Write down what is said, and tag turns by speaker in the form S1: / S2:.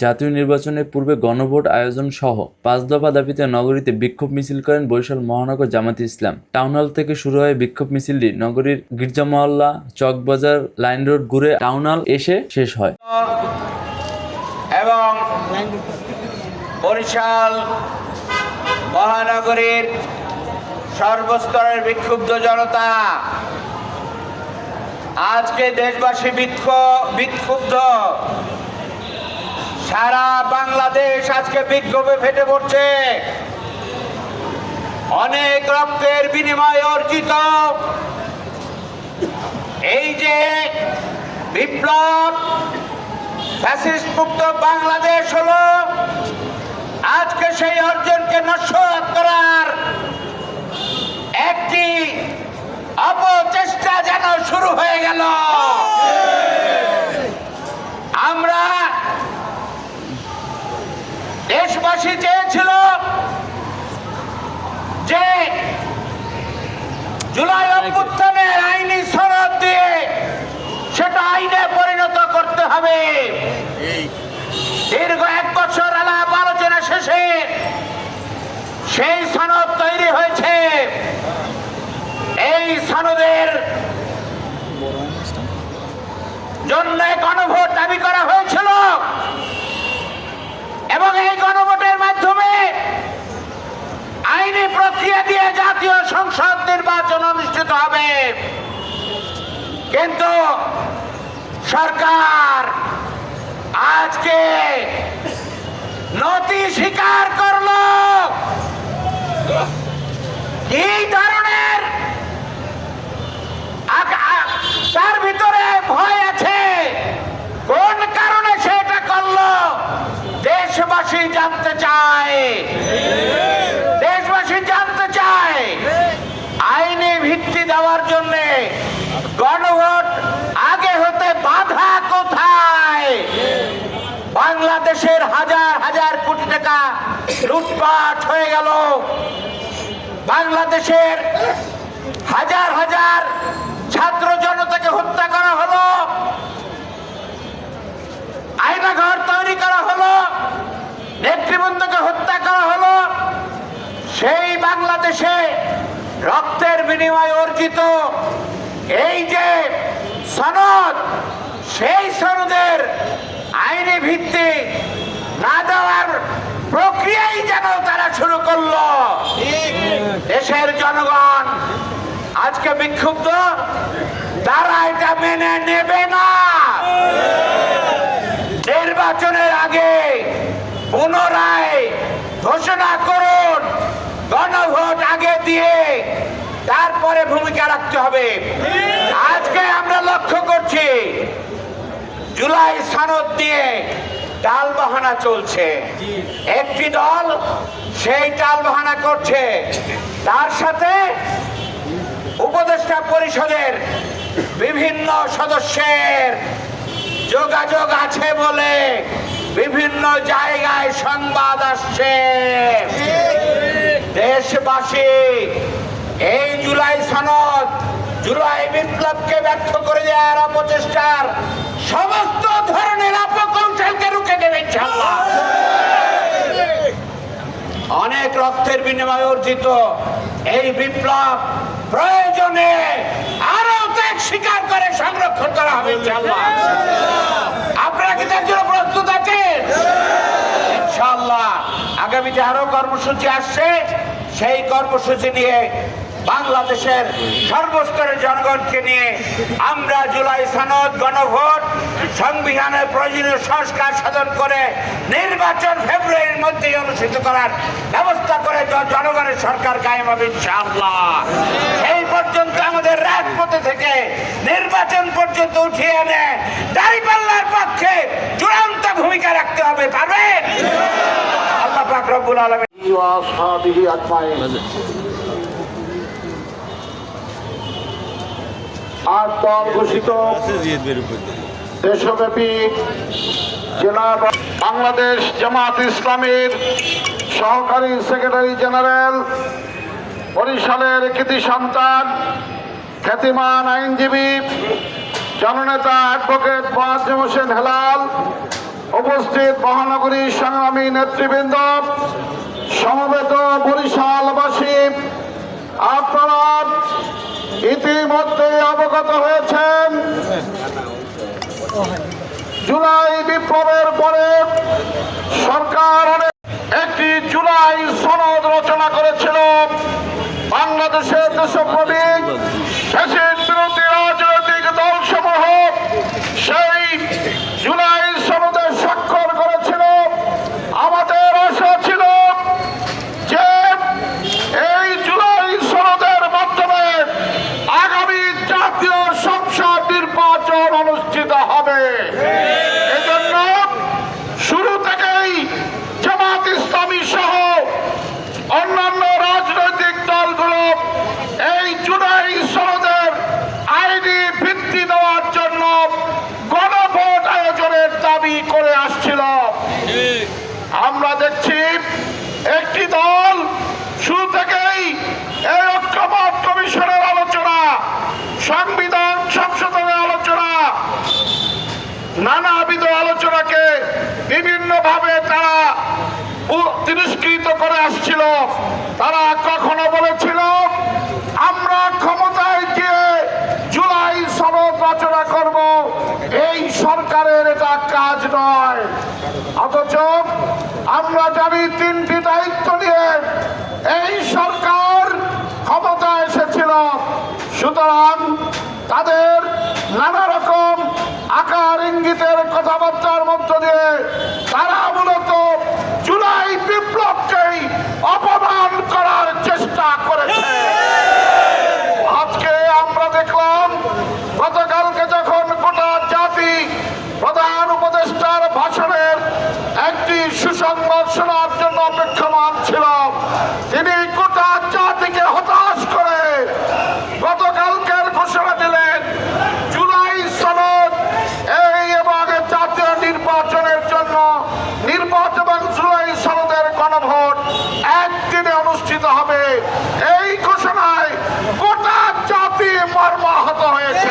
S1: জাতীয় নির্বাচনের পূর্বে গণভোট আয়োজন সহ পাঁচ দফা দাবিতে নগরীতে বিক্ষোভ মিছিল করেন বরিশাল মহানগর জামাতে ইসলাম। টাউন হল থেকে শুরু হয় বিক্ষোভ মিছিলটি নগরীর গির্জা মহল্লা, চকবাজার, লাইন রোড ঘুরে টাউন হল এসে শেষ হয়।
S2: এবং বরিশাল মহানগরীর সর্বস্তরের বিক্ষুব্ধ জনতা, আজকে দেশবাসী বিক্ষ- বিক্ষুব্ধ সারা বাংলাদেশ আজকে বিক্ষোভে ফেটে পড়ছে। অনেক রক্তের বিনিময়ে অর্জিত। এই যে বিপ্লব, ফ্যাসিস্ট মুক্ত বাংলাদেশ হলো, আজকে সেই অর্জনকে নস্বাত করার একটি অপচেষ্টা যেন শুরু হয়ে গেল আমরা দেশবাসী চেয়েছিল যে জুলাই অভ্যুত্থানের আইনি সনদ দিয়ে সেটা আইনে পরিণত করতে হবে। দীর্ঘ এক বছর আলাপ আলোচনা শেষে সেই সনদ তৈরি হয়েছে। এই সনদের জন্য গণভোট দাবি করা হয়েছিল এবং এই গণভোটের মাধ্যমে আইনি প্রক্রিয়া দিয়ে জাতীয় সংসদ নির্বাচন অনুষ্ঠিত হবে। কিন্তু সরকার আজকে নথি স্বীকার করল। এই ধরনের তার ভিতরে ভয় আছে? কোন কারণে সেটা করল? দেশবাসী জানতে চায় দেশবাসী জানতে চায় আইনি ভিত্তি দেওয়ার জন্য গণভোট আগে হতে বাধা কোথায়? বাংলাদেশের হাজার হাজার কোটি টাকা লুটপাট হয়ে গেল। বাংলাদেশের হাজার হাজার ছাত্র জনতাকে হত্যা করা হলো। আয়নাঘর তৈরি করা হলো। নেতৃবৃন্দকে হত্যা করা হলো সেই বাংলাদেশে রক্তের বিনিময়ে অর্জিত এই যে সনদ, সেই সনদের আইনি ভিত্তি না দেওয়ার প্রক্রিয়াই যেন তারা শুরু করল। দেশের জনগণ আজকে বিক্ষুব্ধ, তারা এটা মেনে নেবে না। নির্বাচনের আগে পুনরায় ঘোষণা করুন গণভোট আগে দিয়ে তারপরে ভূমিকা রাখতে হবে। আজকে আমরা লক্ষ্য করছি, জুলাই সনদ দিয়ে টাল বাহানা চলছে। একটি দল সেই টাল বাহানা করছে। তার সাথে উপদেষ্টা পরিষদের বিভিন্ন সদস্যের যোগাযোগ আছে বলে বিভিন্ন জায়গায় সংবাদ আসছে। দেশবাসী এই জুলাই সনদ, জুলাই বিপ্লবকে ব্যর্থ করে দেওয়ার অপচেষ্টার সমস্ত ধরনের অপকৌশলকে রুখে দেবে অনেক রক্তের বিনিময়ে অর্জিত এই বিপ্লব প্রয়োজনে আরও ত্যাগ স্বীকার করে সংরক্ষণ করা হবে আপনারা কি তার জন্য প্রস্তুত আছেন? ইনশাআল্লাহ। আগামীতে আরও কর্মসূচি আসছে, সেই কর্মসূচি নিয়ে বাংলাদেশের সর্বস্তরের জনগণকে নিয়ে আমরা জুলাই সনদ, গণভোট, সংবিধানের প্রয়োজনীয় সংস্কার সাধন করে নির্বাচন ফেব্রুয়ারির মধ্যেই অনুষ্ঠিত করার ব্যবস্থা করে জনগণের সরকার কায়েম হবে ইনশাআল্লাহ। সেই পর্যন্ত আমাদের রাজপথে থেকে নির্বাচন পর্যন্ত উঠিয়ে এনে দাঁড়িপাল্লার পক্ষে চূড়ান্ত ভূমিকা রাখতে হবে পারবেন আল্লাহ পাক রব্বুল
S3: দল ঘোষিত। দেশব্যাপী জেলা বাংলাদেশ জামাত ইসলামের সহকারী সেক্রেটারি জেনারেল, বরিশালের কৃতি সন্তান, খ্যাতিমান আইনজীবী, জননেতা অ্যাডভোকেট মোয়াজ্জেম হোসেন হেলাল, উপস্থিত মহানগরী সংগ্রামী নেতৃবৃন্দ, সমবেত বরিশালবাসী, আপনারা ইতিমধ্যে অবগত হয়েছেন। জুলাই বিপ্লবের পরে সরকার একটি জুলাই সনদ রচনা করেছিল বাংলাদেশের দেশপ্রতীক দেশের বিরোধী রাজনৈতিক দলসমূহ সেই জুলাই সনদে স্বাক্ষর করেছিল আমাদের আশা ছিল যে এই জুলাই সনদের মাধ্যমে আগামী জাতীয় সংসদ নির্বাচন অনুষ্ঠিত হবে এজন্য শুরু থেকেই জামাত ইসলামী সহ অন্যান্য রাজনৈতিক দলগুলো এই জুলাই সনদের আইনি ভিত্তি দেওয়ার জন্য গণভোট আয়োজনের দাবি করে আসছিল আমরা দেখছি একটি দল শুরু থেকেই এই ঐক্যমত কমিশনের আলোচনা সংবিধান সংশোধনের আলোচনা নানাবিধ আলোচনাকে বিভিন্নভাবে তারা উ- তিরস্কৃত করে আসছিল তারা কখনো বলেছিল, আমরা ক্ষমতায় গিয়ে জুলাই সনদ রচনা করব। এই সরকারের এটা কাজ নয়। অথচ আমরা জানি তিনটি দায়িত্ব নিয়ে এই সরকার ক্ষমতা এসেছিল। সুতরাং তাদের নানা রকম আকার ইঙ্গিতের কথাবার্তার মধ্য দিয়ে তারা মূলত জুলাই বিপ্লবকেই অপমান করার চেষ্টা হয়েছে।